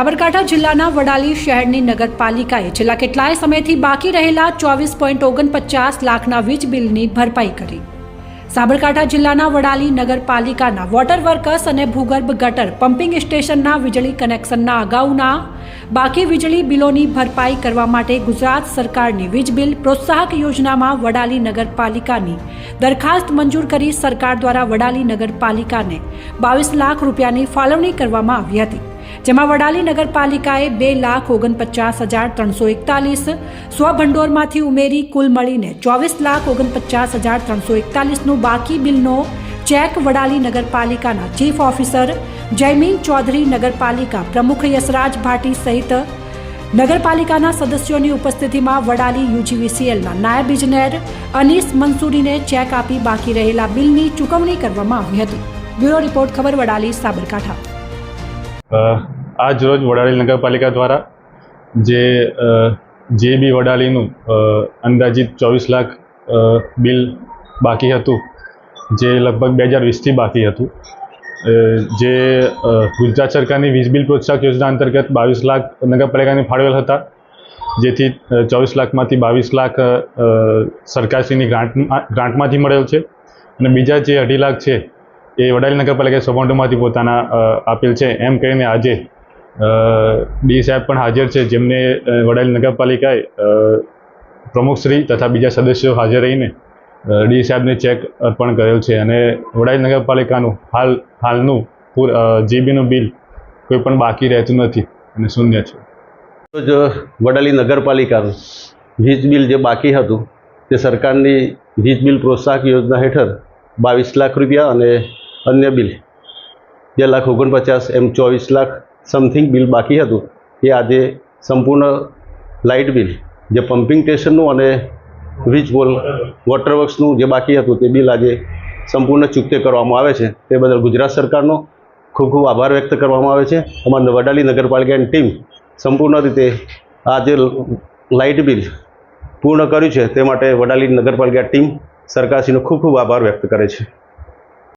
સાબરકાંઠા જિલ્લાના વડાલી શહેરની નગરપાલિકાએ છેલ્લા કેટલાય સમયથી બાકી રહેલા ચોવીસ પોઈન્ટ ઓગણપચાસ લાખના વીજ બિલની ભરપાઈ કરી. સાબરકાંઠા જિલ્લાના વડાલી નગરપાલિકાના વોટર વર્કર્સ અને ભૂગર્ભ ગટર પમ્પિંગ સ્ટેશનના વીજળી કનેક્શનના અગાઉના બાકી વીજળી બિલોની ભરપાઈ કરવા માટે ગુજરાત સરકારની વીજ બિલ પ્રોત્સાહક યોજનામાં વડાલી નગરપાલિકાની દરખાસ્ત મંજૂર કરી સરકાર દ્વારા વડાલી નગરપાલિકાને બાવીસ લાખ રૂપિયાની ફાળવણી કરવામાં આવી હતી. જેમાં વડાલી નગરપાલિકાએ બે લાખ ઓગણપચાસ હજાર ત્રણસો એકતાલીસ સ્વભંડોળમાંથી ઉમેરી કુલ મળીને ચોવીસ લાખ ઓગણપચાસ હજાર ત્રણસો એકતાલીસનું બાકી બિલનો ચેક વડાલી નગરપાલિકાના ચીફ ઓફિસર જયમીન ચૌધરી નગરપાલિકા પ્રમુખ યશરાજ ભાટી સહિત નગરપાલિકાના સદસ્યોની ઉપસ્થિતિમાં વડાલી યુજીવીસીએલના નાયબ ઇજનેર અનીસ મંસૂરીને ચેક આપી બાકી રહેલા બિલની ચૂકવણી કરવામાં આવી હતી. બ્યુરો રિપોર્ટ, ખબર વડાલી, સાબરકાંઠા. આજ રોજ વડાલી નગરપાલિકા દ્વારા જે જે બી વડાલીનું અંદાજિત ચોવીસ લાખ બિલ બાકી હતું, જે લગભગ બે હજાર વીસથી બાકી હતું જે ગુજરાત સરકારની વીજ બિલ પ્રોત્સાહક યોજના અંતર્ગત બાવીસ લાખ નગરપાલિકાને ફાળવેલ હતા, જેથી ચોવીસ લાખમાંથી બાવીસ લાખ સરકારશ્રીની ગ્રાન્ટ, ગ્રાન્ટમાંથી મળેલ છે, અને બીજા જે અઢી લાખ છે, એ વડાલી નગરપાલિકાએ સબોન્ડોમાંથી પોતાના આપેલ છે, એમ કહીને આજે ડી સાહેબ પણ હાજર છે, જેમને વડાલી નગરપાલિકાએ પ્રમુખશ્રી તથા બીજા સદસ્યો હાજર રહીને ડી સાહેબને ચેક અર્પણ કરેલ છે અને વડાલી નગરપાલિકાનું હાલ, હાલનું પૂર જીબીનું બિલ કોઈ પણ બાકી રહેતું નથી અને શૂન્ય છે. જો વડાલી નગરપાલિકાનું વીજ બિલ જે બાકી હતું, તે સરકારની વીજ બિલ પ્રોત્સાહક યોજના હેઠળ બાવીસ લાખ રૂપિયા અને અન્ય બિલ બે લાખ ઓગણપચાસ એમ ચોવીસ લાખ સમથિંગ બિલ બાકી હતું, એ આજે સંપૂર્ણ લાઇટ બિલ જે પમ્પિંગ સ્ટેશનનું અને વીજ બોલ વોટરવર્ક્સનું જે બાકી હતું, તે બિલ આજે સંપૂર્ણ ચૂકતે કરવામાં આવે છે. તે બદલ ગુજરાત સરકારનો ખૂબ ખૂબ આભાર વ્યક્ત કરવામાં આવે છે. અમારા વડાલી નગરપાલિકાની ટીમ સંપૂર્ણ રીતે આ જે લાઇટ બિલ પૂર્ણ કર્યું છે, તે માટે વડાલી નગરપાલિકા ટીમ સરકારશ્રીનો ખૂબ ખૂબ આભાર વ્યક્ત કરે છે.